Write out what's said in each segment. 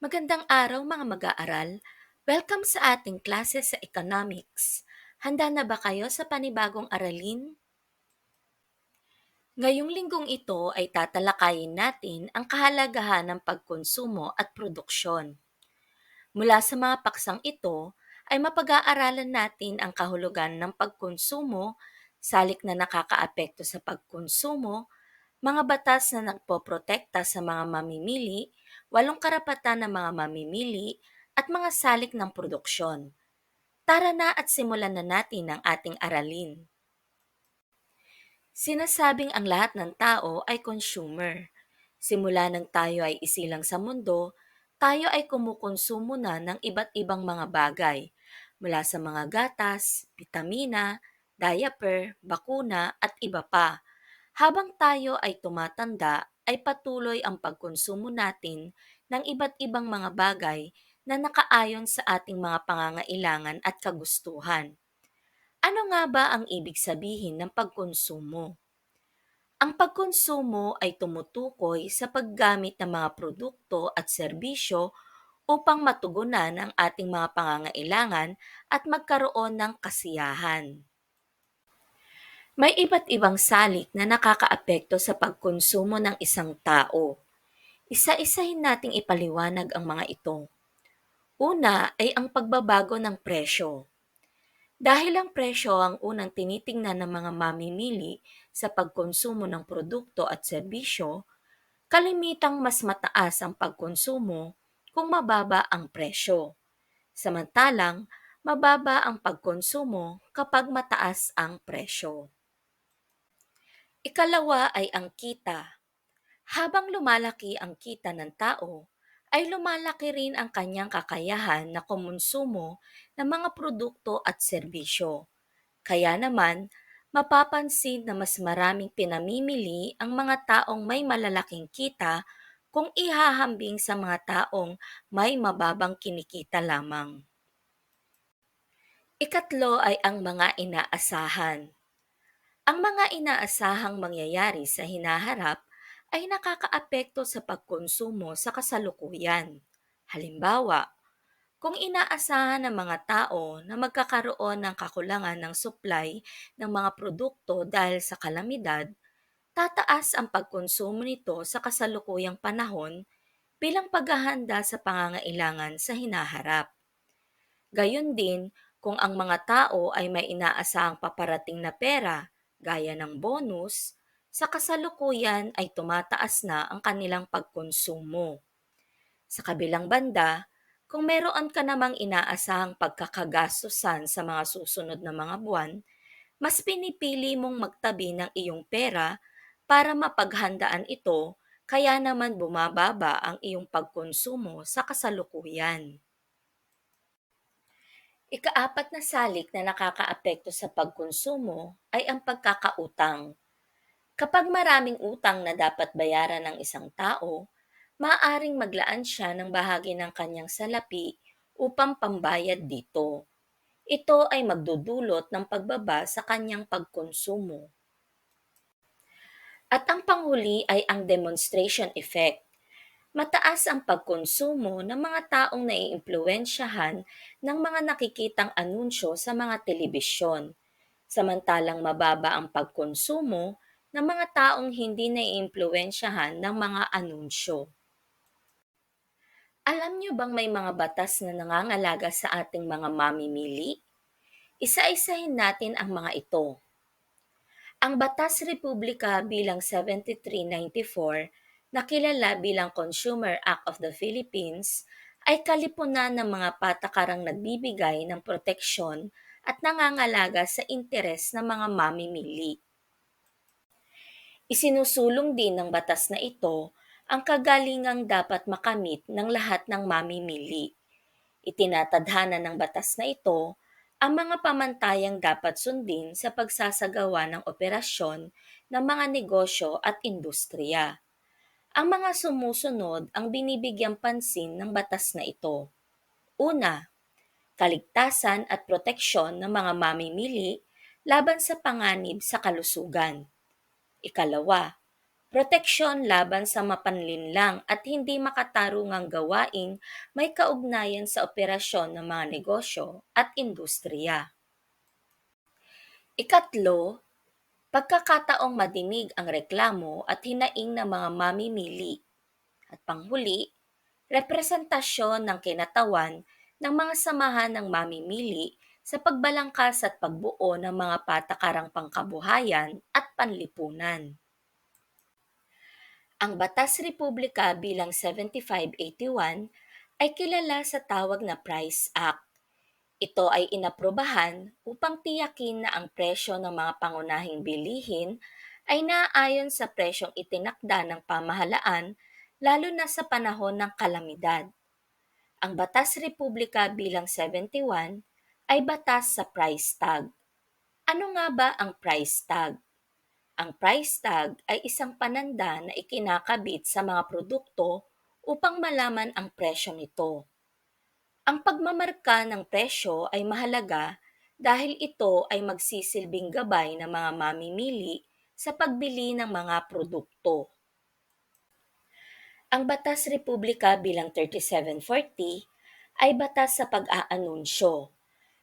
Magandang araw mga mag-aaral. Welcome sa ating klase sa Economics. Handa na ba kayo sa panibagong aralin? Ngayong linggong ito ay tatalakayin natin ang kahalagahan ng pagkonsumo at produksyon. Mula sa mga paksang ito ay mapag-aaralan natin ang kahulugan ng pagkonsumo, salik na nakakaapekto sa pagkonsumo, mga batas na nagpoprotekta sa mga mamimili, walong karapatan ng mga mamimili, at mga salik ng produksyon. Tara na at simulan na natin ang ating aralin. Sinasabing ang lahat ng tao ay consumer. Simula nang tayo ay isilang sa mundo, tayo ay kumukonsumo na ng iba't ibang mga bagay, mula sa mga gatas, vitamina, diaper, bakuna at iba pa habang tayo ay tumatanda, ay patuloy ang pagkonsumo natin ng iba't ibang mga bagay na nakaayon sa ating mga pangangailangan at kagustuhan. Ano nga ba ang ibig sabihin ng pagkonsumo? Ang pagkonsumo ay tumutukoy sa paggamit ng mga produkto at serbisyo upang matugunan ang ating mga pangangailangan at magkaroon ng kasiyahan. May iba't ibang salik na nakakaapekto sa pagkonsumo ng isang tao. Isa-isahin nating ipaliwanag ang mga ito. Una ay ang pagbabago ng presyo. Dahil ang presyo ang unang tinitingnan ng mga mamimili sa pagkonsumo ng produkto at serbisyo, kalimitang mas mataas ang pagkonsumo kung mababa ang presyo. Samantalang, mababa ang pagkonsumo kapag mataas ang presyo. Ikalawa ay ang kita. Habang lumalaki ang kita ng tao, ay lumalaki rin ang kanyang kakayahan na kumonsumo ng mga produkto at serbisyo. Kaya naman, mapapansin na mas maraming pinamimili ang mga taong may malalaking kita kung ihahambing sa mga taong may mababang kinikita lamang. Ikatlo ay ang mga inaasahan. Ang mga inaasahang mangyayari sa hinaharap ay nakakaapekto sa pagkonsumo sa kasalukuyan. Halimbawa, kung inaasahan ng mga tao na magkakaroon ng kakulangan ng supply ng mga produkto dahil sa kalamidad, tataas ang pagkonsumo nito sa kasalukuyang panahon bilang paghahanda sa pangangailangan sa hinaharap. Gayon din, kung ang mga tao ay may inaasahang paparating na pera gaya ng bonus, sa kasalukuyan ay tumataas na ang kanilang pagkonsumo. Sa kabilang banda, kung meron ka namang inaasahang pagkakagastusan sa mga susunod na mga buwan, mas pinipili mong magtabi ng iyong pera para mapaghandaan ito kaya naman bumababa ang iyong pagkonsumo sa kasalukuyan. Ikaapat na salik na nakakaapekto sa pagkonsumo ay ang pagkakautang. Kapag maraming utang na dapat bayaran ng isang tao, maaaring maglaan siya ng bahagi ng kanyang salapi upang pambayad dito. Ito ay magdudulot ng pagbaba sa kanyang pagkonsumo. At ang panghuli ay ang demonstration effect mataas ang pagkonsumo ng mga taong naiimpluwensyahan ng mga nakikitang anunsyo sa mga telebisyon, samantalang mababa ang pagkonsumo ng mga taong hindi naiimpluwensyahan ng mga anunsyo. Alam niyo bang may mga batas na nangangalaga sa ating mga mamimili? Isa-isahin natin ang mga ito. Ang Batas Republika bilang 7394 na kilala bilang Consumer Act of the Philippines, ay kalipunan ng mga patakarang nagbibigay ng proteksyon at nangangalaga sa interes ng mga mamimili. Isinusulong din ng batas na ito ang kagalingang dapat makamit ng lahat ng mamimili. Itinatadhana ng batas na ito ang mga pamantayang dapat sundin sa pagsasagawa ng operasyon ng mga negosyo at industriya. Ang mga sumusunod ang binibigyang pansin ng batas na ito. Una, kaligtasan at proteksyon ng mga mamimili laban sa panganib sa kalusugan. Ikalawa, Proteksyon laban sa mapanlinlang at hindi makatarungang gawaing may kaugnayan sa operasyon ng mga negosyo at industriya. Ikatlo, pagkakataong madinig ang reklamo at hinaing ng mga mamimili. At panghuli, representasyon ng kinatawan ng mga samahan ng mamimili sa pagbalangkas at pagbuo ng mga patakarang pangkabuhayan at panlipunan. Ang Batas Republika bilang 7581 ay kilala sa tawag na Price Act. Ito ay inaprobahan upang tiyakin na ang presyo ng mga pangunahing bilihin ay naaayon sa presyong itinakda ng pamahalaan lalo na sa panahon ng kalamidad. Ang Batas Republika bilang 71 ay batas sa price tag. Ano nga ba ang price tag? Ang price tag ay isang pananda na ikinakabit sa mga produkto upang malaman ang presyo nito. Ang pagmamarka ng presyo ay mahalaga dahil ito ay magsisilbing gabay ng mga mamimili sa pagbili ng mga produkto. Ang Batas Republika bilang 3740 ay batas sa pag-aanunsyo.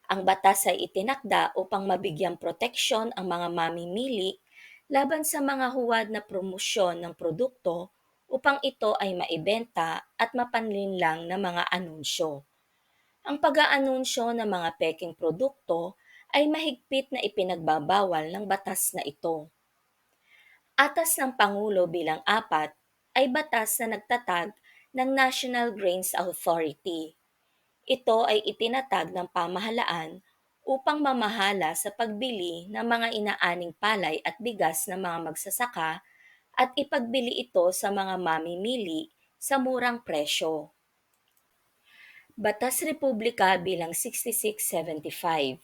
Ang batas ay itinakda upang mabigyang proteksyon ang mga mamimili laban sa mga huwad na promosyon ng produkto upang ito ay maibenta at mapanlinlang na mga anunsyo. Ang pag-aanunsyo ng mga peking produkto ay mahigpit na ipinagbabawal ng batas na ito. Atas ng Pangulo bilang apat ay batas na nagtatag ng National Grains Authority. Ito ay itinatag ng pamahalaan upang mamahala sa pagbili ng mga inaaning palay at bigas ng mga magsasaka at ipagbili ito sa mga mamimili sa murang presyo. Batas Republika bilang 6675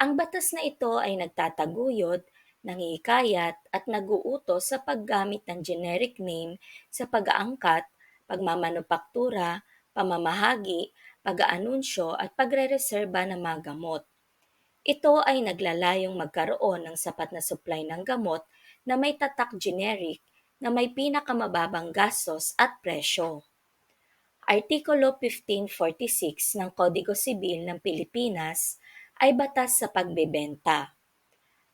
Ang batas na ito ay nagtataguyod nangihikayat at naguutos sa paggamit ng generic name sa pag-aangkat, pagmamanupaktura, pamamahagi, pag-aanunsyo at pagrereserba ng mga gamot. Ito ay naglalayong magkaroon ng sapat na supply ng gamot na may tatak generic na may pinakamababang gastos at presyo. Artikulo 1546 ng Kodigo Sibil ng Pilipinas ay batas sa pagbebenta.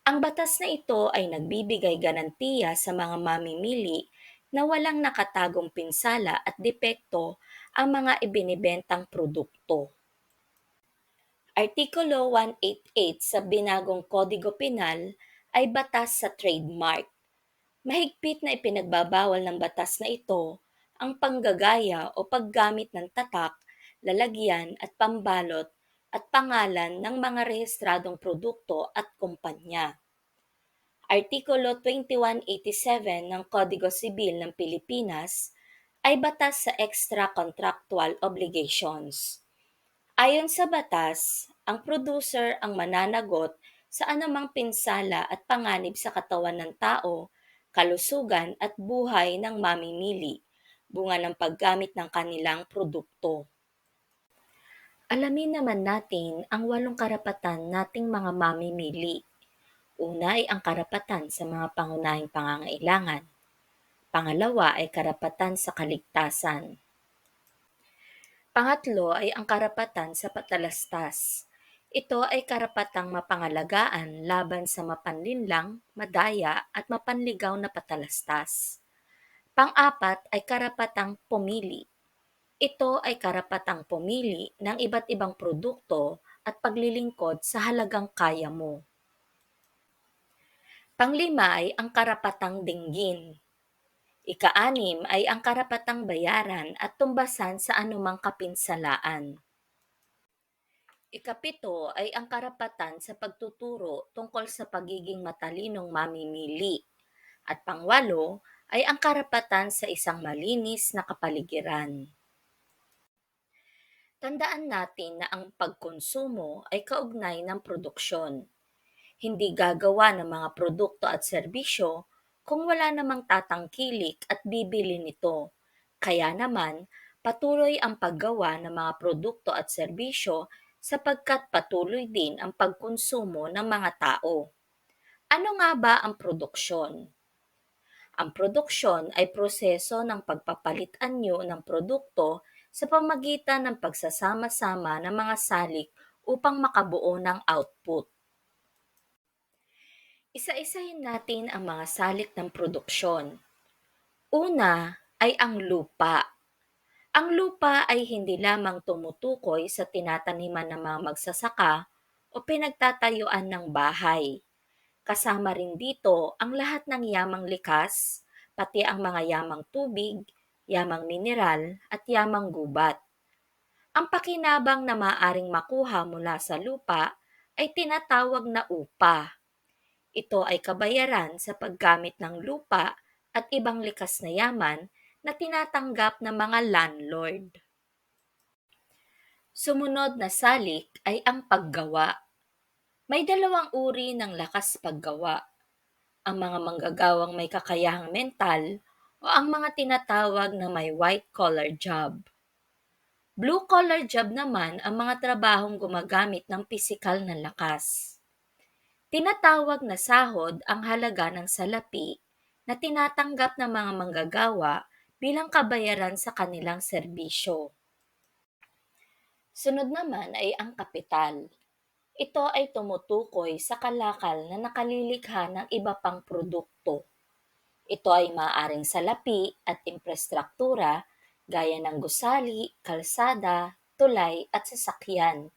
Ang batas na ito ay nagbibigay garantiya sa mga mamimili na walang nakatagong pinsala at depekto ang mga ibinibentang produkto. Artikulo 188 sa binagong Kodigo Penal ay batas sa trademark. Mahigpit na ipinagbabawal ng batas na ito ang panggagaya o paggamit ng tatak, lalagyan at pambalot at pangalan ng mga rehistradong produkto at kumpanya. Artikulo 2187 ng Kodigo Sibil ng Pilipinas ay batas sa extra-contractual obligations. Ayon sa batas, ang producer ang mananagot sa anumang pinsala at panganib sa katawan ng tao, kalusugan at buhay ng mamimili, bunga ng paggamit ng kanilang produkto. Alamin naman natin ang walong karapatan nating mga mamimili. Una ay ang karapatan sa mga pangunahing pangangailangan. Pangalawa ay karapatan sa kaligtasan. Pangatlo ay ang karapatan sa patalastas. Ito ay karapatang mapangalagaan laban sa mapanlinlang, madaya at mapanligaw na patalastas. Pang-apat ay karapatang pumili. Ito ay karapatang pumili ng iba't ibang produkto at paglilingkod sa halagang kaya mo. Panglima ay ang karapatang dinggin. Ika-anim ay ang karapatang bayaran at tumbasan sa anumang kapinsalaan. Ikapito ay ang karapatan sa pagtuturo tungkol sa pagiging matalinong mamimili. At pangwalo ay ang karapatan sa isang malinis na kapaligiran. Tandaan natin na ang pagkonsumo ay kaugnay ng produksyon. Hindi gagawa ng mga produkto at serbisyo kung wala namang tatangkilik at bibili nito. Kaya naman, patuloy ang paggawa ng mga produkto at serbisyo sapagkat patuloy din ang pagkonsumo ng mga tao. Ano nga ba ang produksyon? Ang produksyon ay proseso ng pagpapalit anyo ng produkto sa pamagitan ng pagsasama-sama ng mga salik upang makabuo ng output. Isa-isahin natin ang mga salik ng produksyon. Una ay ang lupa. Ang lupa ay hindi lamang tumutukoy sa tinataniman ng mga magsasaka o pinagtatayuan ng bahay. Kasama rin dito ang lahat ng yamang likas, pati ang mga yamang tubig, yamang mineral at yamang gubat. Ang pakinabang na maaring makuha mula sa lupa ay tinatawag na upa. Ito ay kabayaran sa paggamit ng lupa at ibang likas na yaman na tinatanggap ng mga landlord. Sumunod na salik ay ang paggawa. May dalawang uri ng lakas paggawa. Ang mga manggagawang may kakayahang mental o ang mga tinatawag na may white-collar job. Blue-collar job naman ang mga trabahong gumagamit ng pisikal na lakas. Tinatawag na sahod ang halaga ng salapi na tinatanggap ng mga manggagawa bilang kabayaran sa kanilang serbisyo. Sunod naman ay ang kapital. Ito ay tumutukoy sa kalakal na nakalilikha ng iba pang produkto. Ito ay maaaring salapi at infrastruktura gaya ng gusali, kalsada, tulay at sasakyan.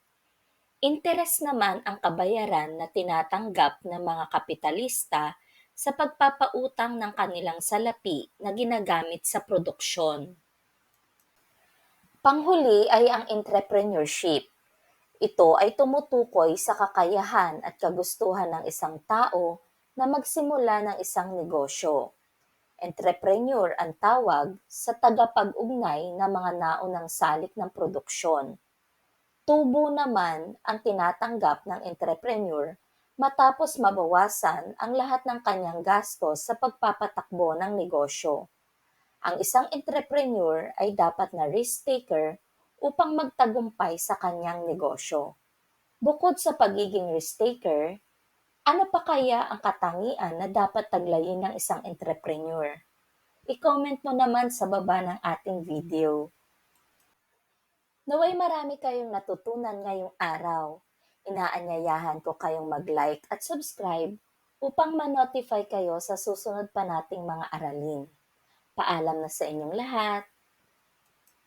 Interes naman ang kabayaran na tinatanggap ng mga kapitalista sa pagpapautang ng kanilang salapi na ginagamit sa produksyon. Panghuli ay ang entrepreneurship. Ito ay tumutukoy sa kakayahan at kagustuhan ng isang tao na magsimula ng isang negosyo. Entrepreneur ang tawag sa tagapag-ugnay ng mga naunang salik ng produksyon. Tubo naman ang tinatanggap ng entrepreneur matapos mabawasan ang lahat ng kanyang gastos sa pagpapatakbo ng negosyo. Ang isang entrepreneur ay dapat na risk taker upang magtagumpay sa kanyang negosyo. Bukod sa pagiging risk taker, ano pa kaya ang katangian na dapat taglayin ng isang entrepreneur? I-comment mo naman sa baba ng ating video. Naway marami kayong natutunan ngayong araw. Inaanyayahan ko kayong mag-like at subscribe upang ma-notify kayo sa susunod pa nating mga aralin. Paalam na sa inyong lahat.